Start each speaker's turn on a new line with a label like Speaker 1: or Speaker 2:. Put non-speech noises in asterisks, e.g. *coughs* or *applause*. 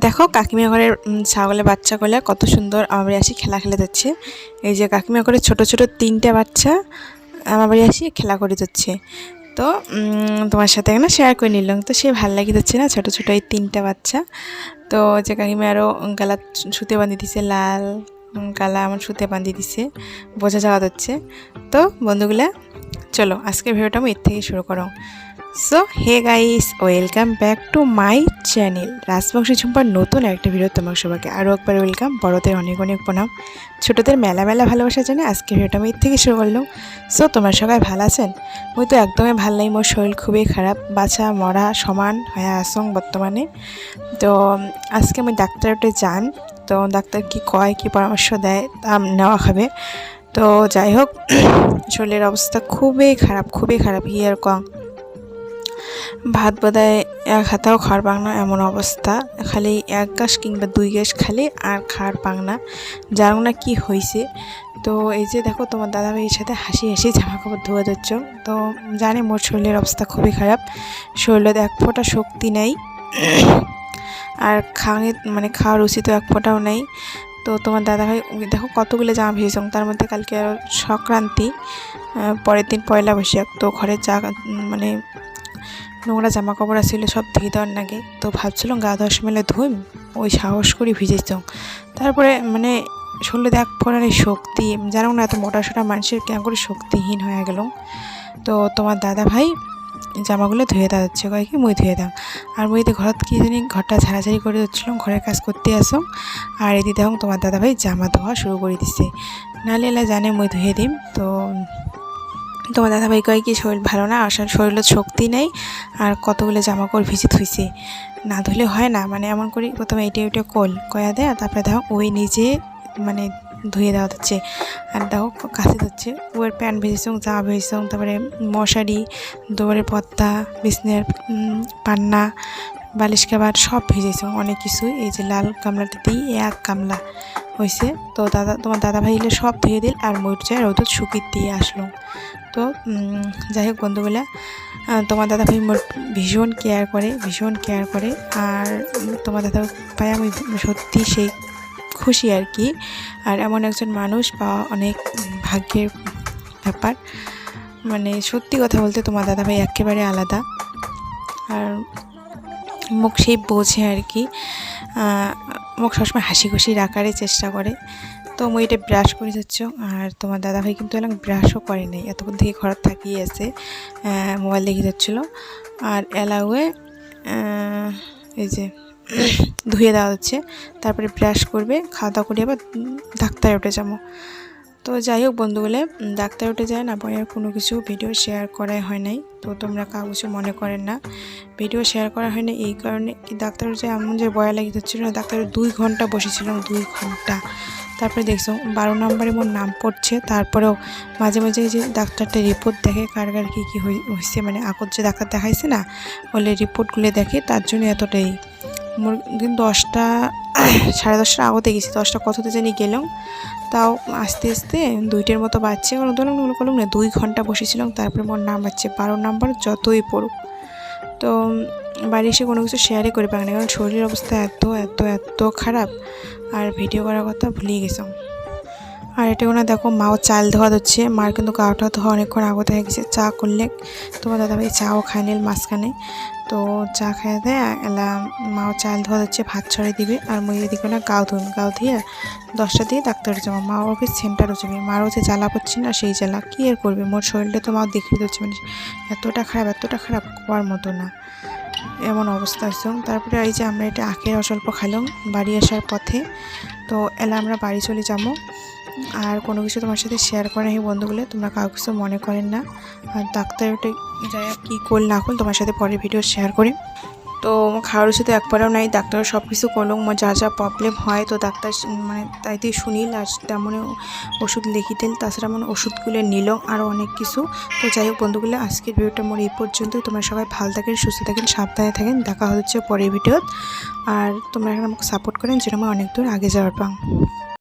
Speaker 1: দেখো- কাকিমা ঘরের ছাগলের বাচ্চাগুলো কত সুন্দর আমার বাড়ি আসি খেলা খেলে যাচ্ছে। এই যে কাকিমা ঘরের ছোট ছোট তিনটে বাচ্চা আমার বাড়ি আসি খেলা করে যাচ্ছে। তো তোমার সাথে না শেয়ার করে নিলাম। তো সে ভালো লাগি যাচ্ছে না ছোট ছোট এই তিনটা বাচ্চা। তো যে কাকিমা আরও গালা সুতে বাঁধিয়ে দিছে, লাল গালা আমার সুতে বাঁধিয়ে দিছে, বোঝা যাওয়া যাচ্ছে। তো বন্ধুগুলা, চলো, আজকের ভিডিওটা আমি এর থেকে শুরু করো। So hey guys welcome back to my channel Rajbanshi ঝুম্পার নতুন একটা ভিডিও তোমার সবাইকে আরও একবার ওয়েলকাম বড়দের অনেক অনেক প্রণাম। ছোটোদের মেলা মেলা ভালোবাসা জানে আজকে ভিডিওটা আমি এর থেকে শুরু করলাম। সো তোমার সবাই ভালো আছেন? মুই তো একদমই ভালো নাই, মোর শরীর খুবই খারাপ। বাছা, মরা, সমান হয়ে আসং বর্তমানে। তো, আজকে আমি ডাক্তারটে যান। তো, ডাক্তার কি কয়, কি পরামর্শ দেয়, তা নেওয়া হবে। তো, যাই হোক, *clears throat* শরীরের অবস্থা খুবই খারাপ খুবই খারাপ হিয়ার কম। ভাত বোধহয় এক হাতাও খাওয়ার পাং না, এমন অবস্থা। খালি এক গাছ কিংবা দুই গাছ খালি আর খাওয়ার পাং না। জানো না কী হয়েছে তো এই যে দেখো, তোমার দাদা ভাইয়ের সাথে হাসি হাসি জামা কাপড় ধোয়া দিচ্ছ। তো জানে মোর শরীরের অবস্থা খুবই খারাপ। শরীরে এক ফোঁটা শক্তি নেই। আর খাওয়ার মানে খাওয়ার উচিত এক ফোঁটাও নেই। তো তোমার দাদা ভাই দেখো কতগুলো জামা ভেজেছ। তার মধ্যে কালকে আরও সংক্রান্তি পরের দিন পয়লা বৈশাখ। তো ঘরের চা মানে নোংরা জামা কাপড় ছিল সব ধুয়ে দেওয়ার নাগে। তো ভাবছিলাম গা ধোয়ার সময় ধুইম, ওই সাহস করে ভিজেছ তারপরে মানে শরীরে দেখ এই শক্তি, জানো না এত মোটা সোটা মানুষের কেমন করে শক্তিহীন হয়ে গেল। তো তোমার দাদা ভাই জামাগুলো ধুয়ে দেওয়া হচ্ছে কয় কি মুই ধুয়ে দাও। আর মুইতে ঘরত কি জানি ঘরটা ঝাড়াঝাড়ি করে দিচ্ছিলাম ঘরের কাজ করতে আসো। আর এদিকে দেখুন তোমার দাদা ভাই জামা ধোয়া শুরু করে দিছে। নাহলে এলা জানে মুই ধুয়ে দিম, তো তোমার দাদা ভাই কয় কি, শরীর ভালো না? আসলে শরীরের শক্তি নেই, আর কতগুলো জামা কাপড় ভিজে থুইছে না ধুলে হয় না মানে এমন করি, প্রথমে এটা ওইটা কল, কয়া দেয়, তারপরে দেখো ওই নিজে মানে ধুয়ে দেওয়া হচ্ছে আর দেখো কাছে ধচ্ছে, ওর প্যান্ট ভেজেছ জামা ভেজেছ, তারপরে মশারি দৌড়ের পর্দা, বিছনের পান্না, বালিশ কাবার, সব ভিজেছ, অনেক কিছুই। এই যে লাল গামলাটা দিই এক গামলা হয়েছে তো দাদা, তোমার দাদা ভাই সব ধুয়ে দিল, আর ময়ূর চায় রোদ শুকিয়ে দিয়ে আসলো। তো যাই হোক বন্ধুগুলা তোমার দাদা ভাই মোর ভীষণ কেয়ার করে, ভীষণ কেয়ার করে, আর তোমার দাদা ভাই আমি সত্যি সেই খুশি আর কি। আর এমন একজন মানুষ পাওয়া অনেক ভাগ্যের ব্যাপার। মানে সত্যি কথা বলতে তোমার দাদা ভাই একেবারে আলাদা। আর মুখ সেই বোঝে আর কি। মুখ সবসময় হাসি খুশি রাখারই চেষ্টা করে। তো মই এটা ব্রাশ করে যাচ্ছ আর তোমার দাদা ভাই কিন্তু এলাম ব্রাশও করে নাই। এতক্ষণ থেকে ঘর থাকিয়ে আছে মোবাইল দেখে যাচ্ছিল। আর এলাউয়ে এই যে *coughs* ধুয়ে দেওয়া হচ্ছে, তারপরে ব্রাশ করবে খাওয়া দাওয়া করে আবার ডাক্তারে উঠে যাব। তো যাই হোক বন্ধুগুলো ডাক্তার উঠে যায় না পরে আর কোনো কিছু ভিডিও শেয়ার করাই হয় নাই। তো তোমরা কাউ কিছু মনে করেন না ভিডিও শেয়ার করা হয় না এই কারণে ডাক্তার যে এমন যে বয়া লাগিয়ে যাচ্ছিল না ডাক্তারের দুই ঘণ্টা বসেছিলাম, দুই ঘণ্টা। তারপরে দেখছ, বারো নম্বরে মোর নাম পড়ছে, তারপরেও মাঝে মাঝে যে ডাক্তারটা রিপোর্ট দেখে কার কার কী কী হয়েছে মানে আকর যে ডাক্তার দেখাইছে না, বলে রিপোর্টগুলো দেখে তার জন্য এতটাই। মোর কিন্তু দশটা, সাড়ে দশটা আগতে গেছি, দশটা কততে জানি গেলাম, তাও আস্তে আস্তে দুইটার মতো বাচ্চে কোনো মনে করলাম না দুই ঘণ্টা বসেছিলাম, তারপরে মোর নাম বাচ্চে বারো নাম্বার যতই পড়ুক। তো বাড়ি এসে কোনো কিছু শেয়ারই করে পাই না, কারণ শরীরের অবস্থা এত এত এত খারাপ, আর ভিডিও করার কথা ভুলিয়ে গেছিলাম আর এটা কোনো দেখো, মাও চাল ধোয়া দিচ্ছে মার কিন্তু গাওটা ধোয়া অনেকক্ষণ আগত হয়ে গেছে, চা করলে তোমার দাদাভাই চাও খায় নিল মাঝখানে। তো চা খাইয়ে দেয়, এলা মাও চাল ধোয়া দিচ্ছে ভাত ছড়ে দিবে, আর মই এদিকে না গাও ধুন গাও দিয়ে দশটা দিয়ে ডাক্তার যাব। মা ওকে সেন্টারও যাবে মারও যে জ্বালা করছে না, সেই জ্বালা, কী আর করবে? মোর শরীরটা তো মা দেখিয়ে দিচ্ছে মানে এতটা খারাপ এতটা খারাপ হওয়ার মতো না। এমন অবস্থা আসলাম তারপরে এই যে আমরা এটা আখের অস্বল্প খাইলাম, বাড়ি আসার পথে। তো এলা আমরা বাড়ি চলে যাব। আর কোনো কিছু তোমার সাথে শেয়ার করে এই বন্ধুগুলো, তোমরা কাউ কিছু মনে করেন না। আর ডাক্তার ওটা যাই কী করল না করল তোমার সাথে পরে ভিডিও শেয়ার করে। তো খাওয়ার ওষুধ একবারও নাই, ডাক্তার সব কিছু করল আমার যা যা প্রবলেম হয় তো ডাক্তার মানে তাইতে শুনিল আর তেমন ওষুধ লিখি দিল তাছাড়া মানে ওষুধগুলো নিল আরও অনেক কিছু। তো যাই হোক বন্ধুগুলো, আজকের ভিডিওটা মোর এই পর্যন্তই। তোমরা সবাই ভালো থাকেন, সুস্থ থাকেন, সাবধানে থাকেন। দেখা হচ্ছে পরের ভিডিওত। আর তোমরা এখন আমাকে সাপোর্ট করেন যেটা আমার অনেক দূর আগে যাওয়ার পাও